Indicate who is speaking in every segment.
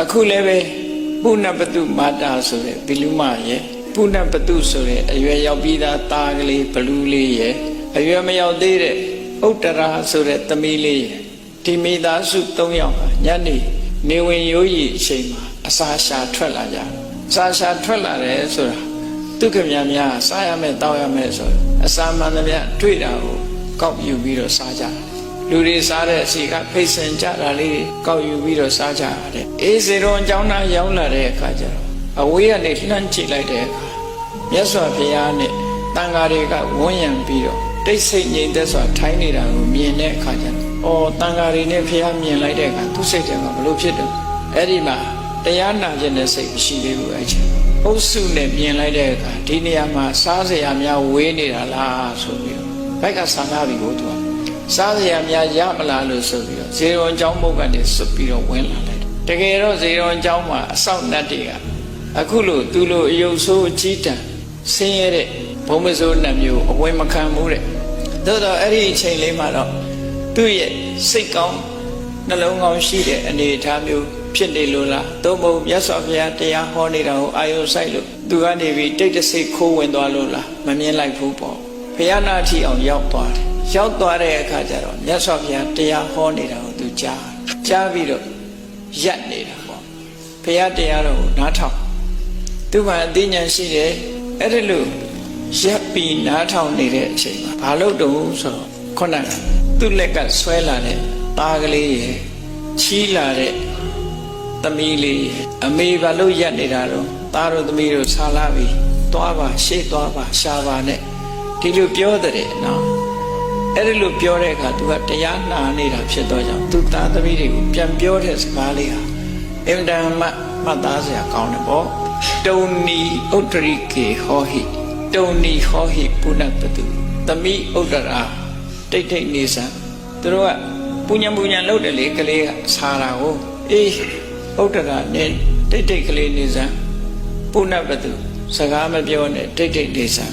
Speaker 1: အခုလည်းပဲပုဏ္ဏပတုမာတာဆိုတဲ့ဘီလူမရဲ့ပုဏ္ဏပတုဆိုတဲ့အရွယ်ရောက်ပြီးသားသားကလေးဘလူးလေးရဲ့အရွယ်မရောက်သေးတဲ့ဥတ္တရာဆိုတဲ့သမီးလေးရဲ့ဒီမိသားစု၃ယောက်ဟာညနေနေဝင်ရိုးရီအချိန်မှာအစာရှာထွက်လာကြတယ်အစာရှာထွက်လာတယ်ဆိုတာဒုက္ခမြများစားရမယ်တောက်ရမယ်ဆိုအစာမှန်သမျှတွေ့တာကိုကောက်ယူပြီးတော့စားကြတယ် လူတွေစားတဲ့အစီကဖိတ်ဆင်ကြတာလေးတွေကောက်ယူပြီးတော့စားကြရတယ်အေးစေတော်အကြောင်းသားရောက်လာတဲ့အခါကျတော့အဝေးကနေလှမ်းကြည့်လိုက်တဲ့အခါမြတ်စွာဘုရားနဲ့တန်ဃာတွေကဝန်းရံပြီးတော့တိတ်ဆိတ်ငြိမ်သက်စွာထိုင်းနေတာကိုမြင်တဲ့အခါကျတော့အော်တန်ဃာတွေနဲ့ဘုရားမြင်လိုက်တဲ့အခါသူ့စိတ်ထဲမှာဘလို့ဖြစ်တယ်အဲ့ဒီမှာတရားနာခြင်းနဲ့စိတ်မရှိသေးဘူးအဲ့ချင်းအုပ်စုနဲ့မြင်လိုက်တဲ့အခါဒီနေရာမှာစားစရာများဝေးနေတာလားဆိုပြီးတော့ဘက်ကဆန္ဒပြီးကိုသူက စားစရာများရမလားလို့ဆိုပြီးတော့ဇေရွန်ကျောင်းဘုတ်ကနေစွတ်ပြီးတော့ဝင်လာလိုက်တယ်တကယ်တော့ဇေရွန်ကျောင်းမှာအဆောက်နတ်တွေကအခုလို့သူလိုအယုတ်ဆိုးအကြီးတန်းဆင်းရဲတဲ့ဘုံမစိုးနတ်မျိုးအဝင်မခံဘူးတဲ့သို့တော့အဲ့ဒီအချိန်လေးမှာတော့သူ့ရဲ့စိတ်ကောင်းနှလုံးကောင်းရှိတဲ့အနေအထားမျိုးဖြစ်နေလို့လားသို့မဟုတ်မြတ်စွာဘုရားတရားဟောနေတာကိုအာယုံဆိုင်လို့သူကနေပြီးတိတ်တဆိတ်ခိုးဝင်သွားလို့လားမမြင်လိုက်ဘူးပေါ့ဘုရားနာထီအောင်ရောက်သွားတယ် ရောက်သွားတဲ့အခါကျတော့မြတ်စွာဘုရားတရားဟောနေတာကိုသူကြားကြားပြီးတော့ရက်နေတာပေါ့ဘုရားတရားတော်ကိုနားထောင်သူမှအသိဉာဏ်ရှိတယ်အဲ့ဒါလို့ရက်ပြီးနားထောင်နေတဲ့အချိန်မှာဘာလို့တုံးဆိုတော့ခုနကသူ့လက်ကဆွဲလာတဲ့သားကလေးရယ်ချီးလာတဲ့သမီးလေးရယ်အမေဘာလို့ရက်နေတာတော့သားတို့သမီးတို့ဆာလာပြီးသွားပါရှေ့သွားပါရှာပါနဲ့ဒီလိုပြောတဲ့နော် အဲ့ဒီလိုပြောတဲ့အခါ तू ကတရားနာနေတာဖြစ်တော့ကြောင့် तू သားသမီးတွေကိုပြန်ပြောတဲ့စကားလေးဟာအင်တန်မှမှတ်သားစရာကောင်းတယ်ပေါ့တုံနီဥတ္တရိကေဟောဟိတုံနီဟောဟိပုဏ္ဏပတုသမီးဥတ္တရာတိတ်တိတ်နေစံသူတို့ကပူညာပူညာလုပ်တယ်လေကလေးကဆာတာကိုအေးဥတ္တရာနဲ့တိတ်တိတ်ကလေးနေစံပုဏ္ဏပတုစကားမပြောနဲ့တိတ်တိတ်နေစံ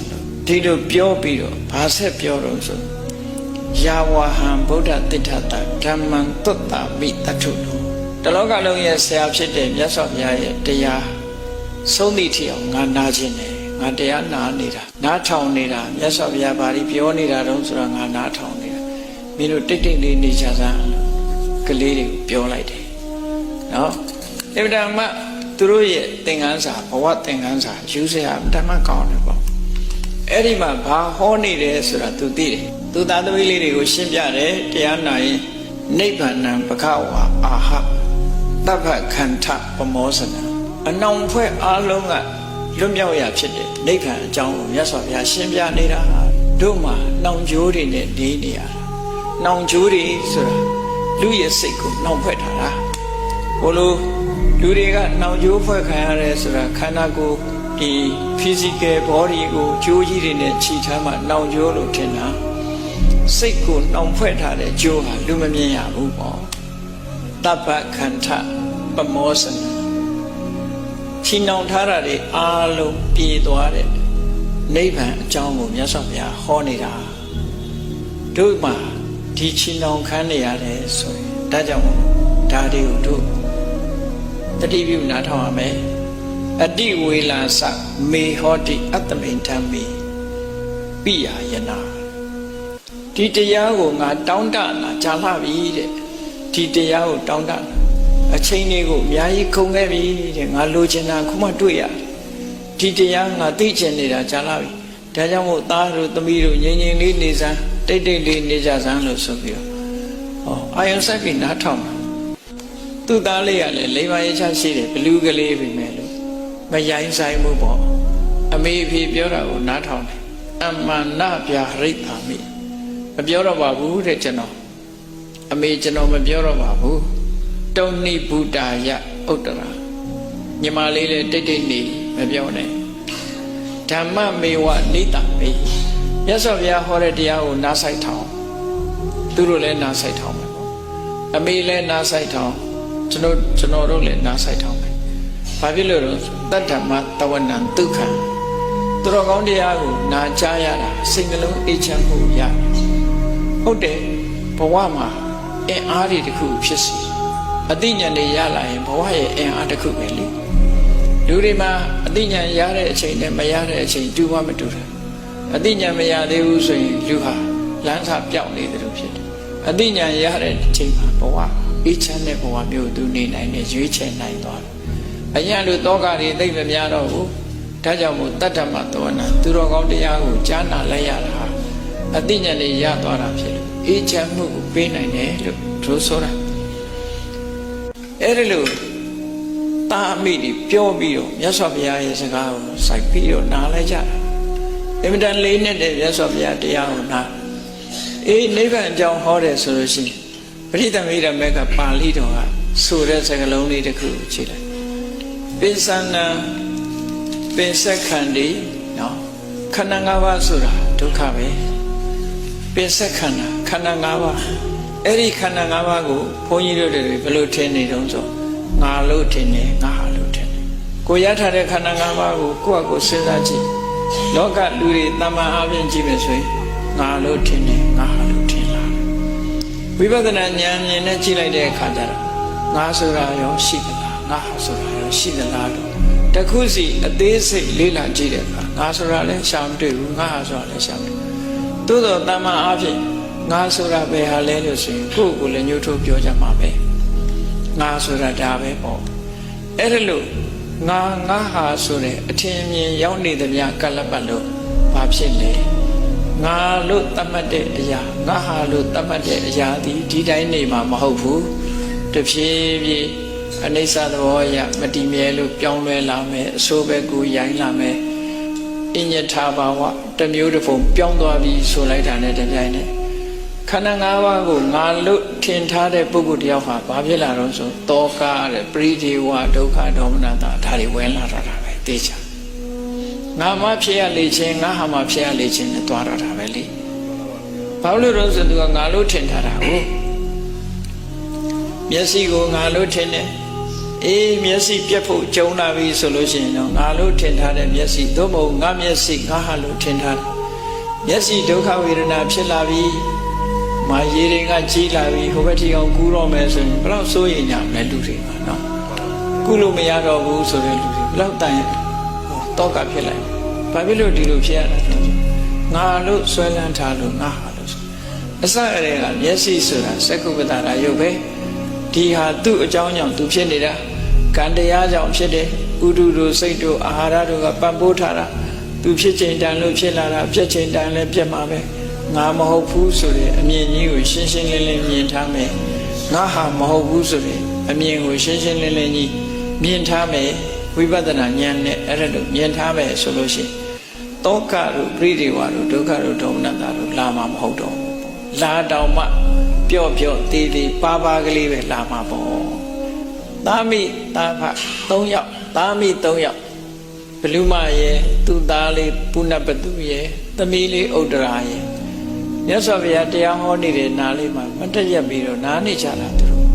Speaker 1: ဒီလိုပြောပြီးတော့ဘာဆက်ပြောတော့ဆို ယာဝဟံဗုဒ္ဓတိဋ္ဌတဓမ္မံသုတ္တပိတထုတလောကလုံးရဲ့ဆရာဖြစ်တဲ့မြတ်စွာဘုရားရဲ့တရားဆုံးသည့်ထီအောင်ငါနာခြင်းတယ်ငါတရားနာနေတာနားထောင်နေတာမြတ်စွာဘုရားဘာတွေပြောနေတာတုံးဆိုတော့ငါနားထောင်နေတာမင်းတို့တိတ်တိတ်လေးနေကြစမ်းကလေးတွေပြောလိုက်တယ်နော်အဗ္ဗဓမ္မသူတို့ရဲ့သင်္ကန်းစာဘဝသင်္ကန်းစာယူစရာဓမ္မကောင်းတယ်ပေါ့အဲ့ဒီမှာဘာဟောနေတယ်ဆိုတာသူသိတယ် तू သားသမီးလေးတွေကိုရှင်းပြတယ်တရားနာရင်နိဗ္ဗာန်ံပခဝါအာဟတပ္ပခန္ဓပမောစနအနောင်ဖွဲ့အားလုံးကလွတ်မြောက်ရာဖြစ်တဲ့နိဗ္ဗာန်အကြောင်းကိုမြတ်စွာဘုရားရှင်းပြနေတာတို့မှာနှောင်ကြိုးတွေနဲ့နေနေရတာ။နှောင်ကြိုးတွေဆိုတာလူရဲ့စိတ်ကိုနှောင်ဖွဲ့ထားတာ။ဘလို့လူတွေကနှောင်ကြိုးဖွဲ့ခံရတယ်ဆိုတာခန္ဓာကိုယ်ဒီ physical body ကိုကြိုးကြီးတွေနဲ့ခြိထားမှနှောင်ကြိုးလို့ထင်တာ စိတ်ကိုနှောင်ဖွဲ့ထားတဲ့ကြိုးဟာလူမမြင်ရဘူးပေါ့တပ္ပခန္ဓပမောစနခြိနှောင်ထားတာတွေအားလုံးပြေသွားတဲ့နိဗ္ဗာန်အကြောင်းကိုမြတ်စွာဘုရားဟောနေတာတို့မှာဒီခြိနှောင်ခံနေရတယ်ဆိုရင်ဒါကြောင့်မို့ဒါတွေကိုတို့တတိပြုနားထောင်ရမယ်အတိဝေလာစမေဟောတိအတ္တမိန်ဓမ္မိပိယယနာ ဒီတရားကိုငါတောင်းတလာကြာလှပြီတဲ့ဒီတရားကိုတောင်းတလာအချိန်လေးကိုအများကြီးခုံခဲ့ပြီတဲ့ငါလိုချင်တာခုမှတွေ့ရတယ်ဒီတရားငါသိချင်နေတာကြာလှပြီဒါကြောင့်မို့သားတို့သမီးတို့ငြိမ်ငြိမ်လေးနေစမ်းတိတ်တိတ်လေးနေကြစမ်းလို့ဆိုပြီးတော့ဟောအာယုံစိုက်ပြီးနားထောင်တာသူ့သားလေးကလည်းလိမ္မာရေးချရှိတယ်ဘလူးကလေးပဲမယ်လို့မရိုင်းဆိုင်မှုပေါ့အမေအဖေပြောတာကိုနားထောင်တယ်အမှန်နာပြရိတ်တာမိမ ပြောတော့ပါဘူးတဲ့ကျွန်တော်အမေကျွန်တော်မပြောတော့ပါဘူးတုံနိဗုဒ္ဓယဥတ္တရာညီမလေးလည်းတိတ်တိတ်နေမပြောနဲ့ဓမ္မမေဝနိတမေမြတ်စွာဘုရားဟောတဲ့တရားကိုနားဆိုင်ထောင်သူတို့လည်းနားဆိုင်ထောင်မယ်ပေါ့အမေလည်းနားဆိုင်ထောင်ကျွန်တော်ကျွန်တော်တို့လည်းနားဆိုင်ထောင်မယ်ဘာဖြစ်လို့လဲတတ္တမတဝနံဒုက္ခသူတော်ကောင်းတရားကိုနာကြားရတာစိတ်နှလုံးအေးချမ်းမှုရတယ် ဟုတ်တယ်ဘဝမှာအင်အားတွေတစ်ခုဖြစ်စီအသိဉာဏ်တွေရလာရင်ဘဝရဲ့အင်အားတစ်ခုပဲလေလူတွေမှာအသိဉာဏ်ရတဲ့အချိန်နဲ့မရတဲ့အချိန်တူမှမတူတာအသိဉာဏ်မရသေးဘူးဆိုရင်လူဟာလမ်းစာပြောင်းနေတယ်လို့ဖြစ်တယ်အသိဉာဏ်ရတဲ့အချိန်မှာဘဝအေးချမ်းတဲ့ဘဝမျိုးသူနေနိုင်တယ်ရွေးချယ်နိုင်သွားတယ်အရင်လူတောကတွေသိမများတော့ဘူးဒါကြောင့်မို့တတ္တမသောနာသူတော်ကောင်းတရားကိုကြားနာလိုက်ရတာ အသိဉာဏ်တွေရသွားတာဖြစ်လို့အေးချမ်းမှုကိုပေးနိုင်တယ်လို့သူဆိုတာအဲ့ဒါလို့တာအမိတွေပြောပြီးတော့မြတ်စွာဘုရားရဲ့စကားကိုစိုက်ပြီးတော့နားလိုက်ကြတာအင်မတန်လေးနဲ့တဲ့မြတ်စွာဘုရားတရားကိုနားအေးနိဗ္ဗာန်အကြောင်းဟောတယ်ဆိုလို့ရှိရင်ပရိသမီရမေကပါဠိတော်ကဆိုတဲ့စကားလုံးလေးတစ်ခုကိုခြေလိုက်ပိဿနာပိစခန္ဒီနော်ခန္ဓာ၅ပါးဆိုတာဒုက္ခပဲ ပိစခန္ဓာခန္ဓာ၅ပါးအဲ့ဒီခန္ဓာ၅ပါးကိုဘုန်းကြီးတို့တွေဘယ်လိုထင်နေတုံးဆိုငါလို့ထင်တယ်ငါဟာလို့ထင်တယ်ကိုရထားတဲ့ခန္ဓာ၅ပါးကိုကိုယ့်အကိုစဉ်းစားကြည့်လောကလူတွေတမန်အပြင်ကြည့်မယ်ဆိုရင်ငါလို့ထင်တယ်ငါဟာလို့ထင်လာဝိပဿနာဉာဏ်မြင်နဲ့ကြည့်လိုက်တဲ့အခါကျတော့ငါဆိုတာရောရှိသလားငါဟာဆိုတာရောရှိသလားလို့တခုစီအသေးစိတ်လေးလာကြည့်တဲ့အခါငါဆိုတာလည်းရှာမတွေ့ဘူးငါဟာဆိုတာလည်းရှာမတွေ့ သို့တော့တမန်အပြင်ငါဆိုတာပဲဟာလဲလို့ဆိုရင်ကိုယ့်ကိုယ်လည်းညှို့ထုတ်ပြောကြမှာပဲငါဆိုတာဒါပဲပေါ့အဲ့ဒါလို့ငါငါဟာဆိုတဲ့အထင်အမြင်ရောက်နေသမျှကလပ်ပတ်လို့ဘာဖြစ်လဲငါလို့တတ်မှတ်တဲ့အရာငါဟာလို့တတ်မှတ်တဲ့အရာဒီဒီတိုင်းနေမှာမဟုတ်ဘူးတဖြည်းဖြည်းအနိစ္စသဘောအရမတည်မြဲလို့ပြောင်းလဲလာမယ်အဆိုးပဲကိုရိုင်းလာမယ်အညထာဘာဝ တစ်မျိုးတစ်ပုံပြောင်းသွားပြီဆိုလိုက်တာနဲ့တပြိုင်နက်ခန္ဓာ၅ပါးကိုငါလို့ထင်ထားတဲ့ပုဂ္ဂိုလ်တယောက်ဟာဘာဖြစ်လာတော့ဆိုတောကတဲ့ပရိဒေဝဒုက္ခဒေါမနတာဒါတွေဝင်လာတာပဲသိချာငါမှဖြစ်ရလေခြင်းငါဟာမှဖြစ်ရလေခြင်းနဲ့သွားတော့တာပဲလေဘာလို့လဲဆိုသူကငါလို့ထင်ထားတာဟုတ်မျက်စိကိုငါလို့ထင်တယ် အေးမျက်စိပြက်ဖို့ကြုံလာပြီဆိုလို့ရှိရင်တော့ငါလို့ထင်ထားတဲ့မျက်စိသို့မဟုတ်ငါမျက်စိငါဟာလို့ထင်ထားတယ်မျက်စိဒုက္ခဝေဒနာဖြစ်လာပြီမာရေတွေကကြီးလာပြီဟိုဘက်ထီအောင်ကူးတော့မယ်ဆိုရင်ဘယ်တော့စိုးရင်ညာမယ်လူတွေပါနော်ကူးလို့မရတော့ဘူးဆိုတဲ့လူတွေဘယ်တော့တန်ရတော့ကဖြစ်လိုက်ဘာဖြစ်လို့ဒီလိုဖြစ်ရတာလဲငါလို့ဆွဲလန်းထားလို့ငါဟာလို့ဆိုအစအရေကမျက်စိဆိုတာစက္ကုပ္ပတာရာယုတ်ပဲဒီဟာသူ့အကြောင်းကြောင့်သူဖြစ်နေတာ ကံတရားကြောင့်ဖြစ်တယ်ဥဒုတို့စိတ်တို့အာဟာရတို့ကပံ့ပိုးထားတာသူဖြစ်ချိန်တန်လို့ဖြစ်လာတာပြက်ချိန်တန်လည်းပြက်မှာပဲငါမဟုတ်ဘူးဆိုတဲ့အမြင်ကြီးကိုရှင်းရှင်းလင်းလင်းမြင်ထားမယ်ငါဟာမဟုတ်ဘူးဆိုတဲ့အမြင်ကိုရှင်းရှင်းလင်းလင်းကြီးမြင်ထားမယ်ဝိပဿနာဉာဏ်နဲ့အဲ့ဒါလို့မြင်ထားမယ်ဆိုလို့ရှိရင်တောကတို့ပြိတိဝါတို့ဒုက္ခတို့ဒေါမနတာတို့လာမှာမဟုတ်တော့ဘူးပေါ့လာတောင်မှပျော့ပျော့တေးသေးပါပါကလေးပဲလာမှာပေါ့ သာမိသာဖ၃ယောက်သာမိ၃ယောက်ဘလူမရဲ့သူ့သားလေးပုဏ္ဏပတုရဲ့သမီးလေးဥဒ္ဒရာရဲ့မြတ်စွာဘုရားတရားဟောနေတဲ့နားလေးမှာမတက်ရက်ပြီးတော့နားနေကြတာသူတို့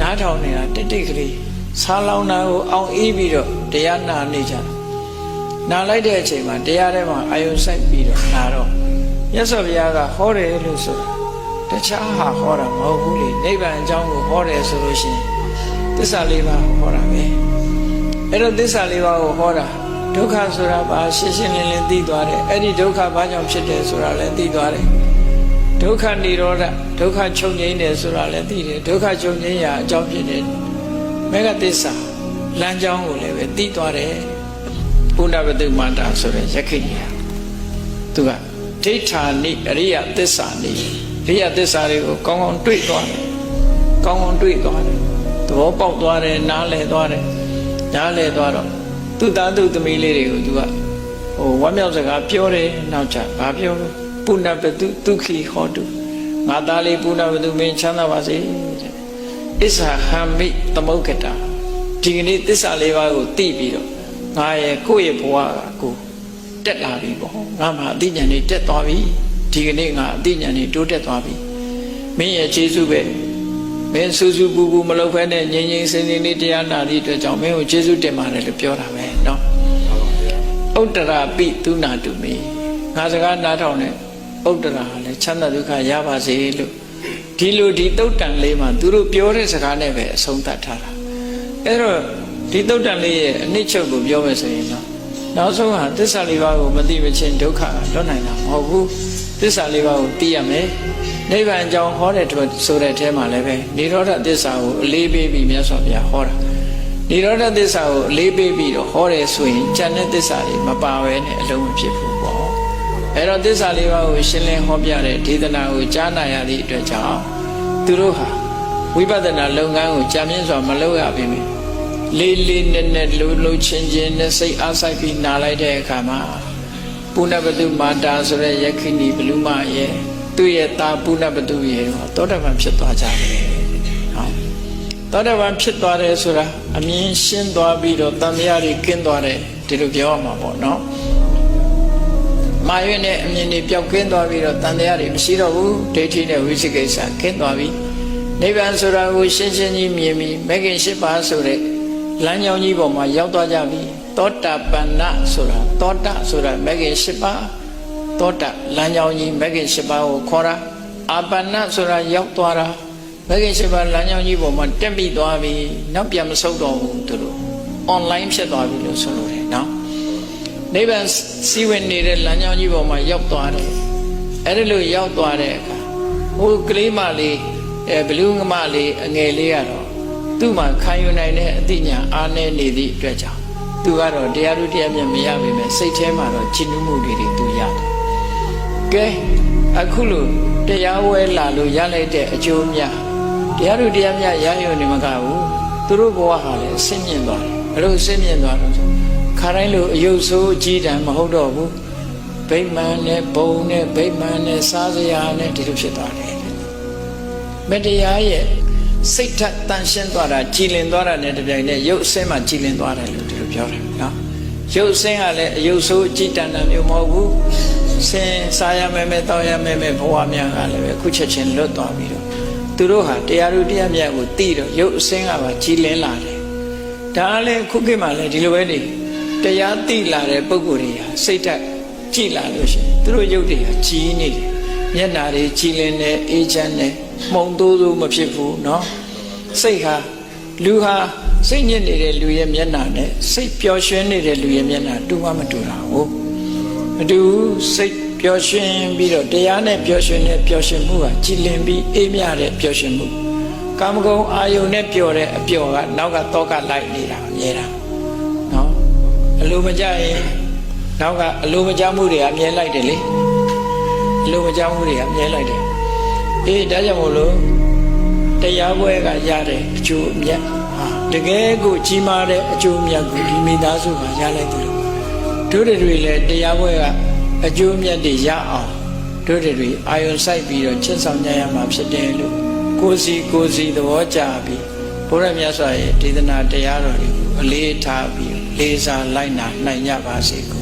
Speaker 1: နားထောင်နေတာတိတ်တိတ်ကလေးဆာလောင်တာကိုအောင်အေးပြီးတော့တရားနာနေကြတာနားလိုက်တဲ့အချိန်မှာတရားထဲမှာအာယုံစိုက်ပြီးတော့နာတော့မြတ်စွာဘုရားကဟောတယ်လို့ဆိုတာတခြားဟာဟောတာမဟုတ်ဘူးလေနိဗ္ဗာန်အကြောင်းကိုဟောတယ်ဆိုလို့ရှိရင်သ စ္စာလေးပါးဟောတာပဲအဲ့တော့သစ္စာလေးပါးကိုဟောတာဒုက္ခဆိုတာဘာရှင်းရှင်းလင်းလင်းသိသွားတယ်အဲ့ဒီဒုက္ခဘာကြောင့်ဖြစ်တယ်ဆိုတာလည်းသိသွားတယ်ဒုက္ခនិရောဓဒုက္ခချုပ်ငြိမ်းတယ်ဆိုတာလည်းသိတယ်ဒုက္ခချုပ်ငြိမ်းရာအကြောင်းဖြစ်တယ်မေဃသစ္စာလမ်းကြောင်းကိုလည်းပဲသိသွားတယ်ဘုဒ္ဓဘတုမန္တာဆိုတဲ့ယက္ခိဏီဟာသူကဒိဋ္ဌာနိအရိယသစ္စာနိအရိယသစ္စာတွေကိုကောင်းကောင်းတွေ့သွားတယ်ကောင်းကောင်းတွေ့သွားတယ်သ ဘောပေါက်သွားတယ်နားလည်သွားတယ်နားလည်သွားတော့သူ့သားသူ့သမီးလေးတွေကိုသူကဟိုဝမ်းမြောက်စကားပြောတယ်နောက်ချဘာပြောလဲပုဏ္ဏပတုဒုက္ခိဟောတုငါသားလေးပုဏ္ဏပတုမင်းချမ်းသာပါစေတဲ့အစ္ဆာဟံမိသမုဂ္ဂတာဒီကနေ့သစ္စာလေးပါးကိုသိပြီးတော့ငါရဲ့ကိုယ့်ရဲ့ဘဝကကိုတက်လာပြီပေါ့ငါမှအသိဉာဏ်တွေတက်သွားပြီဒီကနေ့ငါအသိဉာဏ်တွေတိုးတက်သွားပြီမင်းရဲ့ခြေဆုပဲ မင်းဆူဆူပူပူမလုပ်ဖဲနဲ့ငြိမ်ငြိမ်စင်စင်လေးတရားနာသည့်အတွက်ကြောင့်မင်းကိုခြေဆုတင်ပါတယ်လို့ပြောတာပဲเนาะဥတ္တရာပိသူနာတုမေငါစကားနားထောင်တဲ့ဥတ္တရာဟာလည်းချမ်းသာဒုက္ခရပါစေလို့ ဒီလိုဒီတုတ်တန်လေးမှာသူတို့ပြောတဲ့စကားနဲ့ပဲအဆုံးသတ်ထားတာအဲ့တော့ဒီတုတ်တန်လေးရဲ့အနှစ်ချုပ်ကိုပြောမယ်ဆိုရင်တော့နောက်ဆုံးဟာသစ္စာလေးပါးကိုမသိမချင်းဒုက္ခလွတ်နိုင်တာမဟုတ်ဘူး သစ္စာလေးပါးကိုသိရမယ်နိဗ္ဗာန်အကြောင်းဟောတဲ့ဆိုတဲ့အထဲမှာလည်းပဲនិရောဓသစ္စာကိုအလေးပေးပြီးမြတ်စွာဘုရားဟောတာនិရောဓသစ္စာကိုအလေးပေးပြီးတော့ဟောတယ်ဆိုရင်ဉာဏ်နဲ့သစ္စာတွေမပါဘဲနဲ့အလုံးမဖြစ်ဘူးပေါ့အဲ့တော့သစ္စာလေးပါးကိုရှင်းလင်းဟောပြတဲ့ဒေသနာကိုကြားနာရသည့်အတွက်ကြောင့်သူတို့ဟာဝိပဿနာလုပ်ငန်းကိုကြာမြင့်စွာမလုပ်ရပါဘူးလေးလေးနက်နက်လှုပ်လှုပ်ချင်းချင်းနဲ့စိတ်အားဆိုင်ပြီးနားလိုက်တဲ့အခါမှာ ပုဏ္ဏပတုမာတာဆိုတဲ့ယခိနီဘလူမရဲ့သူ့ရဲ့သားပုဏ္ဏပတုရဲ့တော့တောတပံဖြစ်သွားကြတယ်ဟောတောတပံဖြစ်သွားတယ်ဆိုတာအမြင်ရှင်းသွားပြီးတော့တန်မြားတွေကင်းသွားတယ်ဒီလိုပြောရမှာပေါ့နော်မာရွေနဲ့အမြင်တွေပျောက်ကင်းသွားပြီးတော့တန်တရားတွေမရှိတော့ဘူးဒိဋ္ဌိနဲ့ဝိသိကိစ္စကင်းသွားပြီနိဗ္ဗာန်ဆိုတာကိုရှင်းရှင်းကြီးမြင်ပြီးမဂ္ဂင်၈ပါးဆိုတဲ့လမ်းကြောင်းကြီးပေါ်မှာရောက်သွားကြပြီ သောတာပန္နဆိုတာသောတာဆိုတာမဂ္ဂင်၈ပါးသောတာလမ်းကြောင်းကြီးမဂ္ဂင်၈ပါးကိုခေါ်တာအာပန္နဆိုတာရောက်သွားတာမဂ္ဂင်၈ပါးလမ်းကြောင်းကြီးပေါ်မှာတက်ပြီးသွားပြီနောက်ပြန်မဆုတ်တော့ဘူးသူတို့ online ဖြစ်သွားပြီလို့ဆိုလိုတယ်နော်နိဗ္ဗာန်စီးဝင်နေတဲ့လမ်းကြောင်းကြီးပေါ်မှာရောက်သွားတယ်အဲ့ဒီလိုရောက်သွားတဲ့အခါဟိုကလေးမလေးအဲဘလူးငမလေးအငယ်လေးကတော့သူ့မှာခံယူနိုင်တဲ့အသိဉာဏ်အားနည်းနေသည့်အတွက်ကြောင့် သူကတော့တရားဥတရားမြတ်မရပါပဲစိတ်ထဲမှာတော့ချစ်နုမှုတွေတွေသူရတယ်ကဲအခုလို့တရားဝဲလာလို့ရလိုက်တဲ့အကျိုးများတရားဥတရားမြတ်ရရုံနေမကဘူးသူတို့ဘဝဟာလည်းဆင်းမြင့်သွားတယ်ဘလို့ဆင်းမြင့်သွားတော့ဆိုခါတိုင်းလိုအယုတ်ဆိုးအကြီးတန်းမဟုတ်တော့ဘူးဗိမာန်နဲ့ဘုံနဲ့ဗိမာန်နဲ့စားစရာနဲ့ဒီလိုဖြစ်သွားတယ်မတရားရဲ့စိတ်ထက်တန်ရှင်းသွားတာကြည်လင်သွားတာနဲ့တပြိုင်နက်ရုပ်အစင်းမှကြည်လင်သွားတယ်လို့ဒီလို ပြောတယ်နော်ရုပ်အစင်းကလည်းအယုတ်ဆိုးအကြီးတန်းတာမျိုးမဟုတ်ဘူးဆင်းစားရမယ်မယ်တောင်းရမယ်မယ်ဘဝများကလည်းပဲခုချက်ချင်းလွတ်သွားပြီးတော့သူတို့ဟာတရားဥတရားမြတ်ကိုသိတော့ရုပ်အစင်းကပါကြည်လင်လာတယ်ဒါလည်းခုခေတ်မှာလည်းဒီလိုပဲနေတရားသိလာတဲ့ပုံကိုယ်တွေဟာစိတ်ဓာတ်ကြည်လာလို့ရှိရင်သူတို့ရုပ်တွေဟာကြည်နေတယ်မျက်နာတွေကြည်လင်တယ်အေးချမ်းတယ်မှုံတိုးတိုးမဖြစ်ဘူးเนาะစိတ်ဟာလူဟာ စိတ်ညစ်နေတဲ့လူရဲ့မျက်နာနဲ့စိတ်ပျော်ရွှင်နေတဲ့လူရဲ့မျက်နာတူမှမတူတာဟုတ်မတူစိတ်ပျော်ရွှင်ပြီးတော့တရားနဲ့ပျော်ရွှင်တဲ့ပျော်ရွှင်မှုဟာကြည်လင်ပြီးအေးမြတဲ့ပျော်ရွှင်မှုကာမဂုဏ်အာယုန်နဲ့ပျော်တဲ့အပျော်ကနောက်ကတောကလိုက်နေတာအမြဲတမ်းနော်အလိုမကြရင်နောက်ကအလိုမကြမှုတွေအမြဲလိုက်တယ်လေအလိုမကြမှုတွေအမြဲလိုက်တယ်အေးဒါကြောင့်မို့လို့ တရားပွဲကရတဲ့အကျိုးအမြတ်ဟာတကယ်ကိုကြီးမားတဲ့အကျိုးအမြတ်ကိုဒီမိသားစုကရလိုက်တယ်တို့တွေလည်းတရားပွဲကအကျိုးအမြတ်တွေရအောင်တို့တွေအာယုံဆိုင်ပြီးတော့ချစ်ဆောင်ကြရမှာဖြစ်တယ်လို့ကိုစီကိုစီသဘောကျပြီးဘုရားမြတ်စွာရဲ့ဒေသနာတရားတော်တွေကိုအလေးထားပြီးလေးစားလိုက်နာနိုင်ကြပါစေကုန်